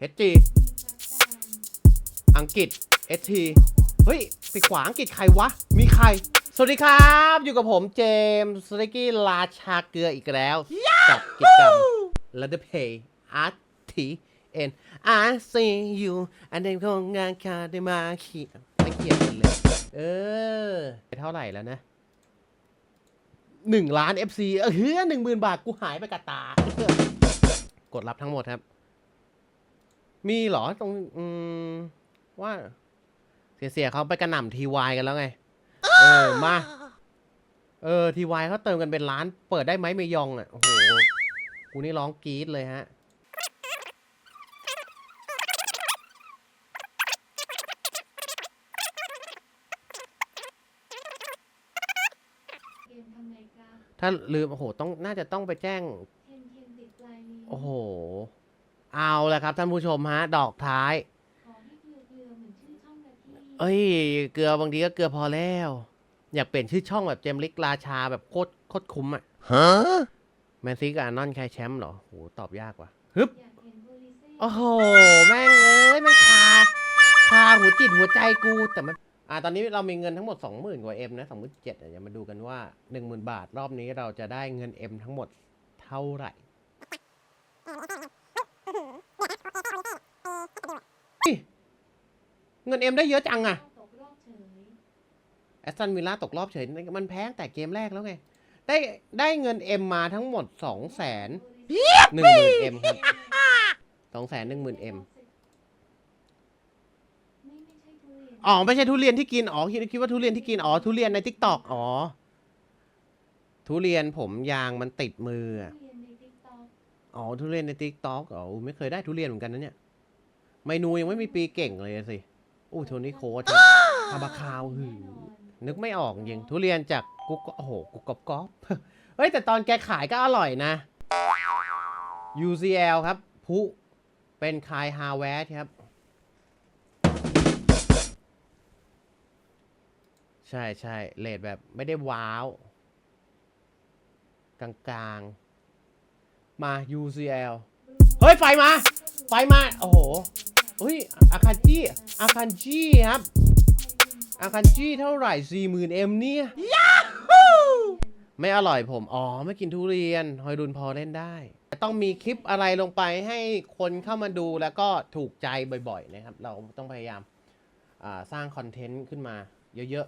HG อังกฤษ ST เฮ้ยไปขวาอังกฤษใครวะ มีใคร สวัสดีครับ อยู่กับผมเจมส์สเตกี้ราชาเกลืออีกแล้วกับกิจกรรม Let the Pay Art T N I see you อันเดนของงานคาได้มาขียนไม่เขียนเลย เออไปเท่าไหร่แล้วนะหนึ่งล้าน FC เออเฮ้ยหนึ่งหมื่นบาทกูหายไปกับตา กดรับทั้งหมดครับ มีเหรอตรงอืมว่า เสียๆเขาไปกระหน่ำทีวายกันแล้วไง เออมา เออทีวายเขาเติมกันเป็นล้าน เปิดได้ไหมเมยองอะโอ้โหกูนี่ร้องกรี๊ดเลยฮะทำไงครับถ้าลืมโอ้โหต้องน่าจะต้องไปแจ้ง โอ้โห เอาละครับท่านผู้ชมฮะ ดอกท้ายขอให้เกลือเกลือเหมือนชื่อช่องกะทิเอ้ย เกลือบางทีก็เกลือพอแล้ว อยากเปลี่ยนชื่อช่องแบบเจมส์ลิกราชาแบบโคตรโคตรคุ้มอะ Huh? แมนซีกับอานอนใครแชมป์เหรอโหตอบยากว่ะฮึบอยากเห็นโบลิเซ่โอ้โห แม่งเอ้ยแม่งคาคาหัวจิตหัวใจกูแต่มันอ่าตอนนี้เรามีเงินทั้งหมด 20,000 กว่าเอ็มนะ27,000เดี๋ยวมาดูกันว่า 10,000 บาทรอบนี้เราจะได้เงินเอ็มทั้งหมดเท่าไหร่ เงินเอ็มได้เยอะจังอะแอสตันวิลล่าตกรอบเฉย มันแพ้งแต่เกมแรกแล้วไง ได้ได้เงินเอ็มมาทั้งหมด2 0 0 0 0 0โบลิเซ่หนึ่งหมื่นเอ็มครับสองแสนหนึ่งหมื่นเอ็มอ๋อ ไม่ใช่ทุเรียนที่กิน อ๋อ คิดคิดว่าทุเรียนที่กิน อ๋อ ทุเรียนในทิกตอกอ๋อ ทุเรียนผมยางมันติดมือ อ๋อทุเรียนในทิกต็อกอ๋อไม่เคยได้ทุเรียนเหมือนกันนะเนี่ยเมนูยังไม่มีปีเก่งเลยสิอู้โทนี่โค้ดคาบาคาวหือนึกไม่ออกจริงทุเรียนจากกุ๊กโอ้โหกุ๊กกอบกอบเฮ้ยแต่ตอนแกขายก็อร่อยนะ UCL ครับผู้เป็นคายฮาแวร์ครับ ใช่ใช่เลดแบบไม่ได้ว้าว กลางๆ มา UCL เฮ้ย ไฟมา ไฟมา โอ้โหเฮ้ย อาคันจี้อาคันจี้ครับ อาคันจี้เท่าไหร่40,000เอ็มเนี่ยไม่อร่อยผม อ๋อ ไม่กินทุเรียนฮอยดุนพอเล่นได้แต่ต้องมีคลิปอะไรลงไปให้คนเข้ามาดูแล้วก็ถูกใจบ่อยๆนะครับ เราต้องพยายามอ่าสร้างคอนเทนต์ขึ้นมาเยอะ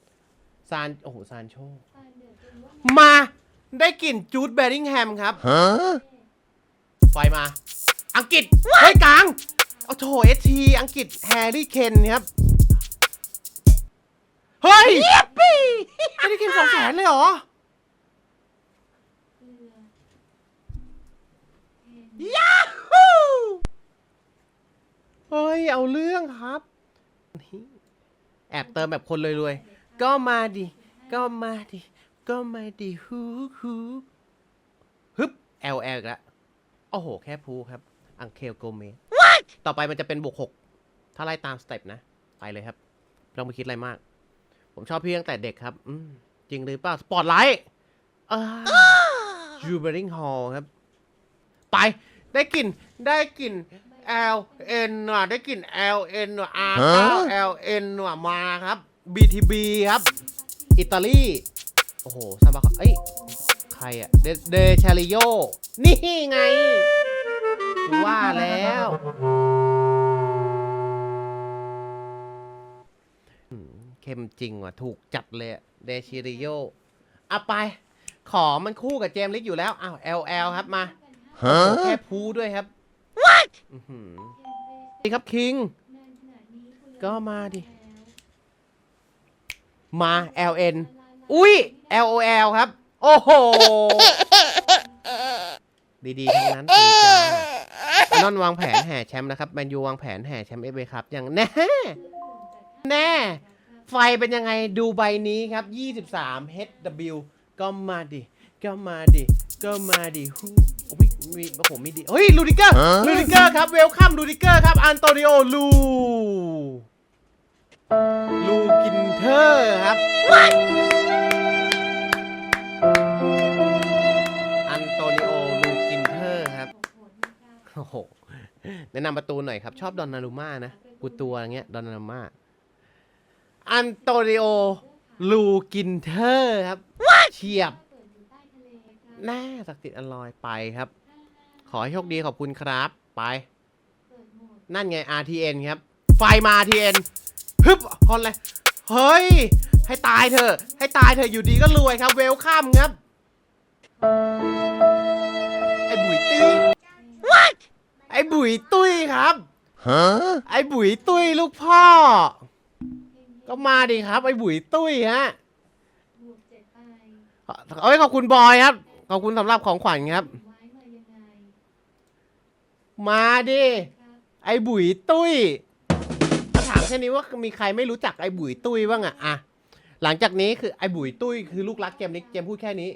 ๆซาน โอ้โห ซานโชปานเดือดจนว่ามา ได้กลิ่นจูดแบริงแฮมครับ Huh? ไฟมา อังกฤษเฮ้ยกลางโอ้โถเอทีอังกฤษแฮร์รี่เคนครับเฮ้ยแฮร์รี่เคนสองแสนเลยเหรอเกลือเทนเฮ้ย เอาเรื่องครับ แอบเติมแบบคนรวยๆ ก็มาดิ ก็มาดิ ก็มาดิฮูฮูฮึบ L L อีกแล้วโอ้โห แค่พูครับ อังเคลโกเมสต่อไปมันจะเป็นบวกหกถ้าไล่ตามสเต็ปนะ ไปเลยครับไม่ต้องไปคิดอะไรมาก ผมชอบพี่ตั้งแต่เด็กครับ อืมจริงหรือเปล่า สปอตไลท์จูเบอริงฮอลครับ ไป ได้กลิ่น ได้กลิ่น L N ว่ะได้กลิ่น L N ว่ะ R ฮะ9 L N ว่ะมาครับ BTB ครับ อิตาลี โอ้โหซาบะเอ้ย ใครอะเดเดชาริโย นี่ไงกูว่าแล้วอืมเข้มจริงว่ะ ถูกจัดเลยอะเดชิริโยเอาไป ขอมันคู่กับเจมส์ลิกอยู่แล้ว อ้าว LL ครับมา แค่ Huh? พูด้วยครับอื้อหือดีครับคิง ก็มาดิ มา LN อุ้ย LOL ครับ โอ้โห ดีๆทั้งนั้นถูกจ้านอนวางแผนแห่แชมป์นะครับแมนยูวางแผนแห่แชมป์เอฟเอครับ อย่างแน่ แน่ ไฟเป็นยังไงดูใบนี้ครับ 23 HW ก็มาดิ ก็มาดิ ก็มาดิฮู้อุ๊ยมีโอ้โหมีดิเฮ้ย ลูดิเกอร์ฮะลูดิเกอร์ครับ เวลคัม ลูดิเกอร์ครับ อันโตนิโอ ลู ลูกินเทอร์ครับ อันโตนิโอ ลูกินเทอร์ครับ โอ้โห แนะนำประตูหน่อยครับ ชอบดอนนารุม่านะ กูตัวอย่างเงี้ย ดอนนารุม่า อันโตริโอ ลูกินเทอร์ครับ เฉียบเกิดอยู่ใต้ทะเลครับหน้าศักดิ์สิทธิ์อลอยไปครับ ขอให้โชคดีขอบคุณครับ ไปเปิดโหมดนั่นไง RTN ครับ ไฟมา RTN ฮึบฮอนเลยเฮ้ย ให้ตายเถอะให้ตายเถอะอยู่ดีก็รวยครับ เวลคัมครับ ไอ้บุ๋ยตุ้ยไอ้บุ๋ยตุ้ยครับ Huh? ไอ้บุ๋ยตุ้ยลูกพ่อ ก็มาดิครับ ไอ้บุ๋ยตุ้ยฮะบวกเจ็ดไปเอ้ยขอบคุณบอยครับ ขอบคุณสำหรับของขวัญครับไว้มายังไงมาดิครับไอ้บุ๋ยตุ้ย ถ้าถามแค่นี้ว่ามีใครไม่รู้จักไอ้บุ๋ยตุ้ยบ้างอะอะหลังจากนี้คือไอ้บุ๋ยตุ้ยคือลูกรักเกมนี้เจมพูดแค่นี้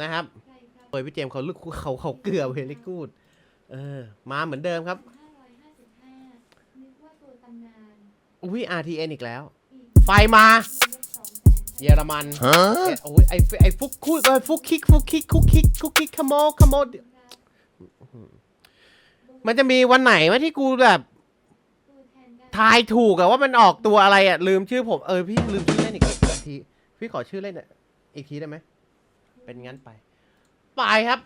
นะครับใครครับโดยพี่เจมส์เขาลูกเขาเขาเกลือเวลิกูดเออมาเหมือนเดิมครับห้าร้อยห้าสิบห้านึกว่าตัวตำนานอุ้ย RTN อีกแล้วอีกไฟมาลบสองแสนเยอรมัน Huh? เอ้ยโอ้ยไอ้ไอ้ฟุกคูดเอ้ยฟุกคิกฟุกคิกคุกคิกคุกคิกขโมขโมครับมันจะมีวันไหนวะที่กูแบบตัวแทายถูกอะว่ามันออกตัวอะไรอะลืมชื่อผมเออพี่ลืมชื่อเล่นอีกทีพี่ขอชื่อเล่นอะอีกทีได้ไหมเป็นงั้นไป ไปครับ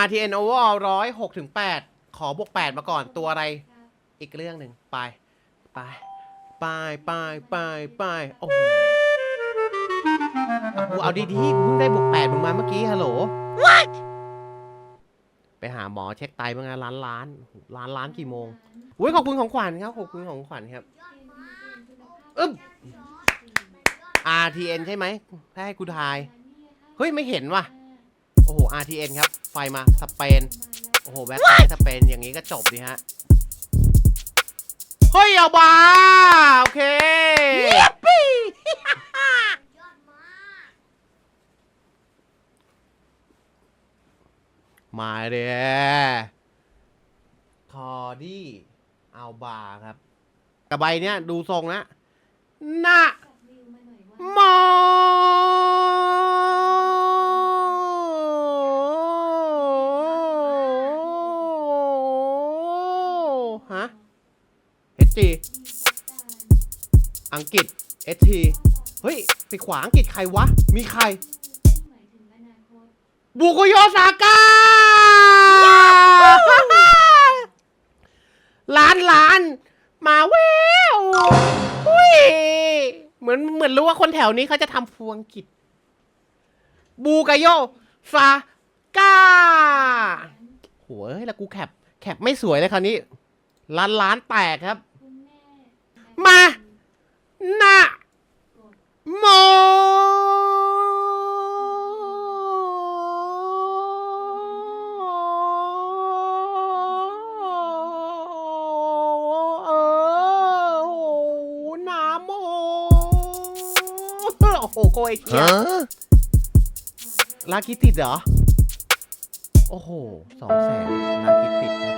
RTN overall ร้อยหกถึงแปดขอบวกแปดมาก่อนตัวอะไร อีกเรื่องหนึ่งไป ไป ไปไปไปไปโอ้โหเอากูเอาดีๆกูเพิ่งได้บวกแปดมึงมาเมื่อกี้ฮัลโหล ไปหาหมอเช็คไตบ้างนะล้านล้านล้านล้านกี่โมงอุ้ยขอบคุณของขวัญครับขอบคุณของขวัญครับอึ๊บ RTN ใช่ไหมถ้าให้กูทาย เฮ้ย ไม่เห็นว่ะ โอ้โห RTN ครับ ไฟมา สเปน โอ้โห แบ็คไซด์สเปน อย่างนี้ก็จบดีฮะ เฮ้ย เอาบาโอเค มาเด้คอดี้เอาบาครับกระใบเนี้ยดูทรงนะน่ะจับวิวมาหน่อยว่าหมอฮะ HG มีประการอังกฤษ ST เฮ้ย ไปขวางอังกฤษใครวะ มีใครหมายถึงอนาคตบุโกโยซาก้า มือนเหมือนรู้ว่าคนแถวนี้เขาจะทำพวงกิจ บูกาโยซาก้าโหเฮ้ยแล้วกูแคปแคปไม่สวยเลยคราวนี้ ล้านล้านแตกครับคุณแม่มาน่ะกดโม โอ้โหโกยเชีย Huh? ลาคิติดเหรอ โอ้โหสองแสนลาคิติดครับ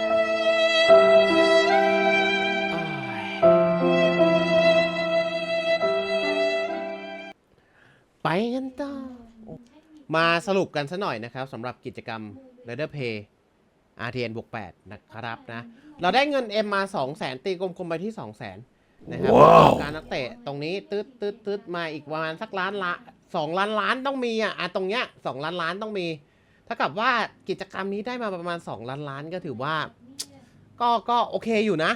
อ้ายไปกันต่อ มาสรุปกันซะหน่อยนะครับสำหรับกิจกรรม r a d e r Pay RTN บวก8นะครับนะ เราได้เงิน M มา 2 0 0แสนตีกลมๆไปที่ 2 0 0แส นนะครับว้าวการนักเตะตรงนี้ตืดตืดตืดมาอีกประมาณสักล้านละสองล้านล้านต้องมีอะอะตรงเนี้ยสองล้านล้านต้องมีถ้ากับว่ากิจกรรมนี้ได้มาประมาณ2ล้านล้านก็ถือว่า ก็ก็โอเคอยู่นะ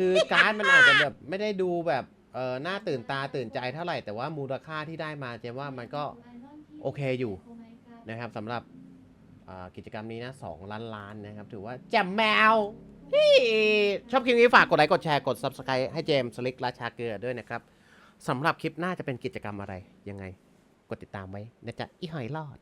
คือการ์ดมันอาจจะแบบไม่ได้ดูแบบเออหน้าตื่นตาตื่นใจเท่าไหร่แต่ว่ามูลค่าที่ได้มาเจมว่ามันก็โอเคอยู่นะครับสำหรับอ่ากิจกรรมนี้นะสองล้านล้านนะครับ ถือว่าแจ่มแมว นี่ชอบคลิปนี้ฝากกดไลค์กดแชร์กด Subscribe ให้เจมส์สลิกราชาเกลือด้วยนะครับสำหรับคลิปหน้าจะเป็นกิจกรรมอะไรยังไง กดติดตามไว้นะจ๊ะอีหอยรอด